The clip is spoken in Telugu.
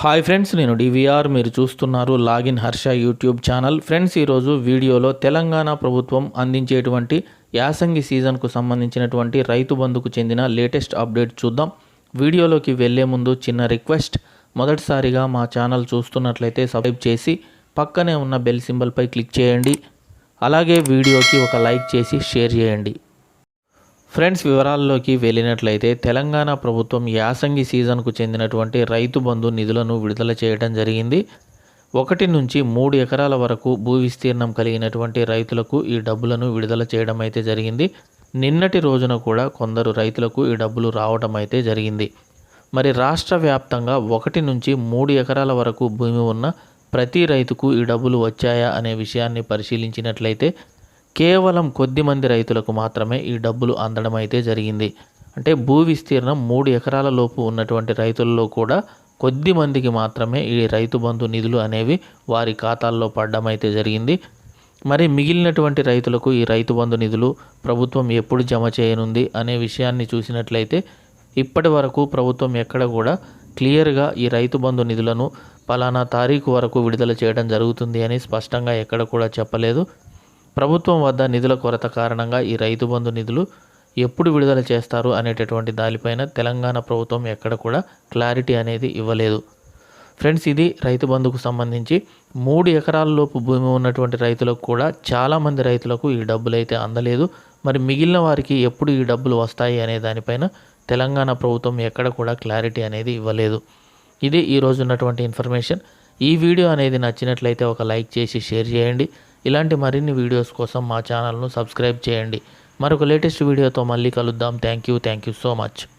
హాయ్ ఫ్రెండ్స్ నేను డివిఆర్ మీరు చూస్తున్నారు login Harsha YouTube channel friends ఈరోజు వీడియోలో తెలంగాణ ప్రభుత్వం అందించేటువంటి యాసంగి సీజన్కు సంబంధించినటువంటి రైతు బంధుకు చెందిన లేటెస్ట్ అప్డేట్ చూద్దాం. వీడియోలోకి వెళ్ళే ముందు చిన్న రిక్వెస్ట్. మొదటిసారిగా మా ఛానల్ చూస్తున్నట్లయితే సబ్స్క్రైబ్ చేసి పక్కనే ఉన్న బెల్ సింబల్పై క్లిక్ చేయండి. అలాగే వీడియోకి ఒక లైక్ చేసి షేర్ చేయండి. ఫ్రెండ్స్ వివరాల్లోకి వెళ్ళినట్లయితే తెలంగాణ ప్రభుత్వం యాసంగి సీజన్కు చెందినటువంటి రైతు బంధు నిధులను విడుదల చేయడం జరిగింది. ఒకటి నుంచి మూడు ఎకరాల వరకు భూ విస్తీర్ణం కలిగినటువంటి రైతులకు ఈ డబ్బులను విడుదల చేయడం అయితే జరిగింది. నిన్నటి రోజున కూడా కొందరు రైతులకు ఈ డబ్బులు రావడం అయితే జరిగింది. మరి రాష్ట్ర వ్యాప్తంగా ఒకటి నుంచి మూడు ఎకరాల వరకు భూమి ఉన్న ప్రతి రైతుకు ఈ డబ్బులు వచ్చాయా అనే విషయాన్ని పరిశీలించినట్లయితే కేవలం కొద్ది మంది రైతులకు మాత్రమే ఈ డబ్బులు అందడం అయితే జరిగింది. అంటే భూ విస్తీర్ణం మూడు ఎకరాల లోపు ఉన్నటువంటి రైతుల్లో కూడా కొద్ది మందికి మాత్రమే ఈ రైతు బంధు నిధులు అనేవి వారి ఖాతాల్లో పడడం అయితే జరిగింది. మరి మిగిలినటువంటి రైతులకు ఈ రైతు బంధు నిధులు ప్రభుత్వం ఎప్పుడు జమ చేయనుంది అనే విషయాన్ని చూసినట్లయితే ఇప్పటి వరకు ప్రభుత్వం ఎక్కడ కూడా క్లియర్గా ఈ రైతు బంధు నిధులను పలానా తారీఖు వరకు విడుదల చేయడం జరుగుతుంది అని స్పష్టంగా ఎక్కడ కూడా చెప్పలేదు. ప్రభుత్వం వద్ద నిధుల కొరత కారణంగా ఈ రైతు బంధు నిధులు ఎప్పుడు విడుదల చేస్తారు అనేటటువంటి దానిపైన తెలంగాణ ప్రభుత్వం ఎక్కడ కూడా క్లారిటీ అనేది ఇవ్వలేదు. ఫ్రెండ్స్ ఇది రైతు బంధుకు సంబంధించి మూడు ఎకరాల లోపు భూమి ఉన్నటువంటి రైతులకు కూడా చాలామంది రైతులకు ఈ డబ్బులు అయితే అందలేదు. మరి మిగిలిన వారికి ఎప్పుడు ఈ డబ్బులు వస్తాయి అనే దానిపైన తెలంగాణ ప్రభుత్వం ఎక్కడ కూడా క్లారిటీ అనేది ఇవ్వలేదు. ఇది ఈరోజు ఉన్నటువంటి ఇన్ఫర్మేషన్. ఈ వీడియో అనేది నచ్చినట్లయితే ఒక లైక్ చేసి షేర్ చేయండి. ఇలాంటి మరిన్ని వీడియోస్ కోసం మా ఛానల్ను సబ్స్క్రైబ్ చేయండి. మరొక లేటెస్ట్ వీడియోతో మళ్ళీ కలుద్దాం. Thank you thank you so much.